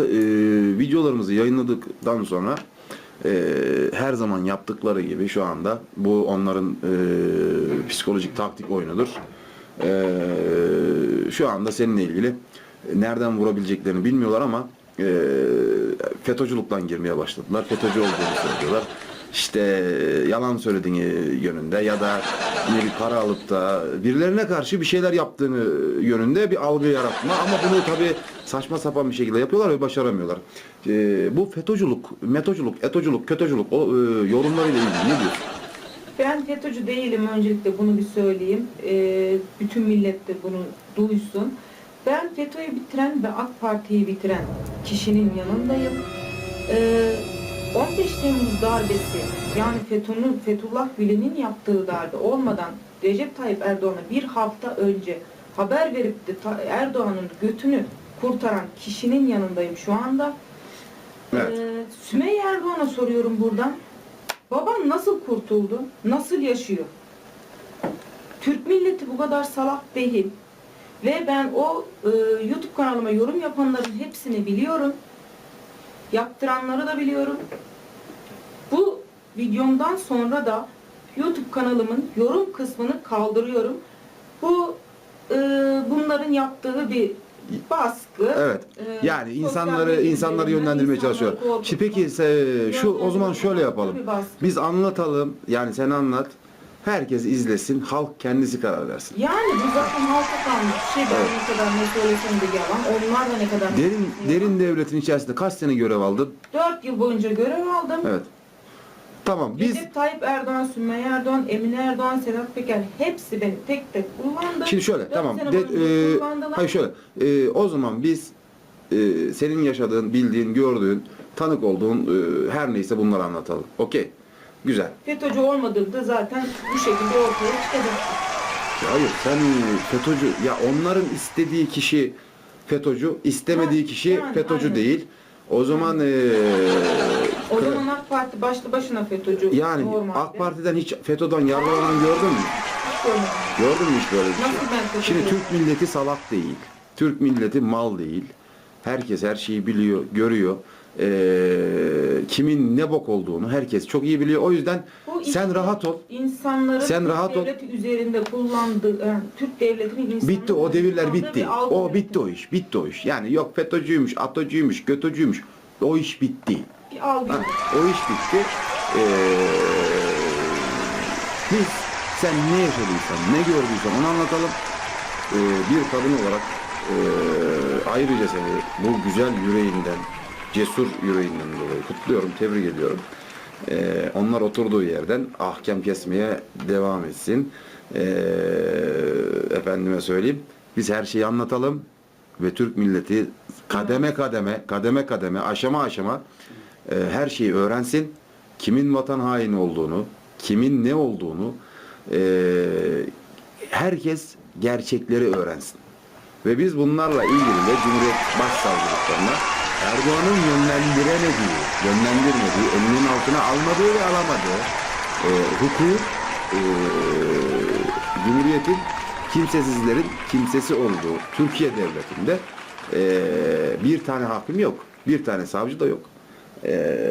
e, videolarımızı yayınladıktan sonra e, her zaman yaptıkları gibi şu anda bu onların e, psikolojik taktik oyunudur. E, şu anda seninle ilgili nereden vurabileceklerini bilmiyorlar ama e, FETÖ'cülükten girmeye başladılar. FETÖ'cü olduğunu söylüyorlar. İşte yalan söylediğini yönünde ya da bir para alıp da birilerine karşı bir şeyler yaptığını yönünde bir algı yaratma ama bunu tabi saçma sapan bir şekilde yapıyorlar ve başaramıyorlar. E, bu FETÖ'cülük, metoculuk, etoculuk, kötücülük o e, yorumlarıyla ilgili ne diyorsun? Ben FETÖ'cü değilim öncelikle bunu bir söyleyeyim. Ee, bütün millet de bunu duysun. Ben FETÖ'yü bitiren ve AK Parti'yi bitiren kişinin yanındayım. Ee, 15 Temmuz darbesi yani FETÖ'nün Fethullah Gülen'in yaptığı darbe olmadan Recep Tayyip Erdoğan'a bir hafta önce haber verip de Erdoğan'ın götünü kurtaran kişinin yanındayım şu anda. Evet. Ee, Sümeyye Erdoğan'a soruyorum buradan. Baban nasıl kurtuldu? Nasıl yaşıyor? Türk milleti bu kadar salak değil. Ve ben o e, YouTube kanalıma yorum yapanların hepsini biliyorum. Yaptıranları da biliyorum. Bu videomdan sonra da YouTube kanalımın yorum kısmını kaldırıyorum. Bu e, bunların yaptığı bir baskı. Evet. Ee, Yani insanları insanları yönlendirmeye çalışıyor. korkutma. Şimdi peki se- şu o zaman şöyle yapalım. Biz anlatalım. Yani sen anlat. Herkes izlesin. Halk kendisi karar versin. Yani bu zaten halka kalmış bir şey. Ben Evet. ne kadar ne söylesem de yalan. Onlar da ne kadar Derin derin devletin içerisinde kaç sene görev aldın? 4 yıl boyunca görev aldım. Evet. Tamam biz Recep Tayyip Erdoğan, Sümeyye Erdoğan, Emine Erdoğan, Sedat Peker hepsi beni tek tek kullandı. şimdi şöyle Dört tamam. sene De, boyunca e, kullandılar. hayır şöyle. E, o zaman biz e, senin yaşadığın, bildiğin, gördüğün, tanık olduğun e, her neyse bunları anlatalım. Okey. Güzel. FETÖ'cü olmadığım da zaten bu şekilde ortaya çıkacak. Ya Hayır sen FETÖ'cü ya onların istediği kişi FETÖ'cü, istemediği Ha, kişi yani, FETÖ'cü aynen. değil. O zaman eee, O zaman AK Parti başlı başına FETÖ'cü. yani normalde. AK Parti'den hiç FETÖ'den yararlanan gördün mü? Hiç görmedim. Gördün mü hiç böyle bir şey? Nasıl ben FETÖ'cü Şimdi? Türk milleti salak değil. Türk milleti mal değil. Herkes her şeyi biliyor, görüyor. Eee, kimin ne bok olduğunu herkes çok iyi biliyor. O yüzden Bu sen rahat ol. İnsanların Sen Türk rahat ol. devleti üzerinde kullandığı, yani Türk devletinin insanların Bitti o devirler kullandığı bitti. bir algı O bitti o yönetimi. iş. Bitti o iş. Yani yok FETÖ'cüymüş, ATO'cuymuş, GÖTÖ'cüymüş. O iş bitti. Bir algı Ha, yönetimi. o iş bitti. Ee, biz sen ne yaşadıysan, ne gördüysen onu anlatalım. Ee, bir kadın olarak ee, ayrıca seni bu güzel yüreğinden, cesur yüreğinden dolayı kutluyorum, tebrik ediyorum. Ee, onlar oturduğu yerden ahkam kesmeye devam etsin. Ee, efendime söyleyeyim. Biz her şeyi anlatalım ve Türk milleti kademe kademe, kademe kademe, aşama aşama e, her şeyi öğrensin. Kimin vatan haini olduğunu, kimin ne olduğunu e, herkes gerçekleri öğrensin. Ve biz bunlarla ilgili de Cumhuriyet Başsavcılıklarına Erdoğan'ın yönlendiremediği, yönlendirmediği, elinin altına almadığı ve alamadığı e, hukuku e, Cumhuriyet'in kimsesizlerin kimsesi olduğu Türkiye Devleti'nde e, bir tane hakim yok. Bir tane savcı da yok. E,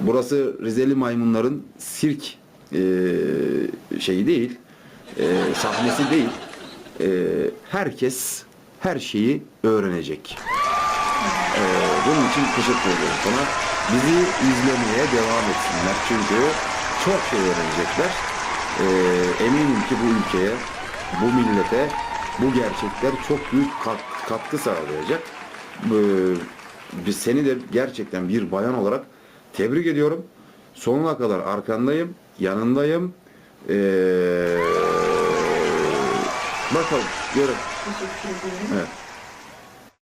burası Rizeli maymunların sirk e, şeyi değil, e, sahnesi değil. E, herkes her şeyi öğrenecek. E, bunun için teşekkür ederim sana. Bizi izlemeye devam etsinler çünkü çok şey öğrenecekler. E, eminim ki bu ülkeye, bu millete bu gerçekler çok büyük kat- katkı sağlayacak. E, biz seni de gerçekten bir bayan olarak tebrik ediyorum. Sonuna kadar arkandayım, yanındayım. Ee, bakalım, ederim. Evet.